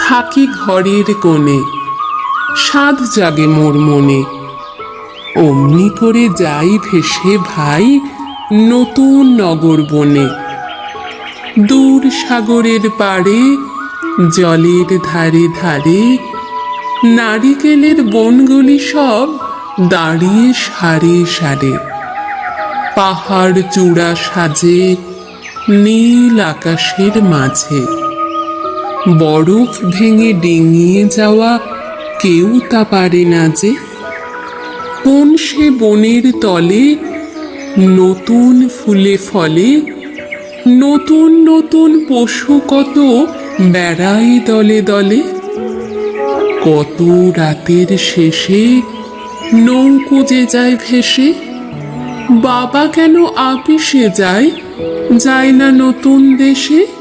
থাকি ঘরের কোণে সাধ জাগে মোর মনে। অমনি করে যাই ভেসে ভাই নতুন নগর বনে। দূর সাগরের পাড়ে, জলের ধারে ধারে, নারিকেলের বনগুলি সব দাঁড়িয়ে সারে সারে। পাহাড় চূড়া সাজে, নীল আকাশের মাঝে। বরফ ভেঙে ডিঙিয়ে যাওয়া কেউ তা পারে না যে কোন সে বনের তলে নতুন ফুলে ফলে, নতুন নতুন পশু কত বেড়ায় দলে দলে। কত রাতের শেষে নৌকো যে যায় ভেসে, বাবা কেন আপিসে যায় যায় না নতুন দেশে?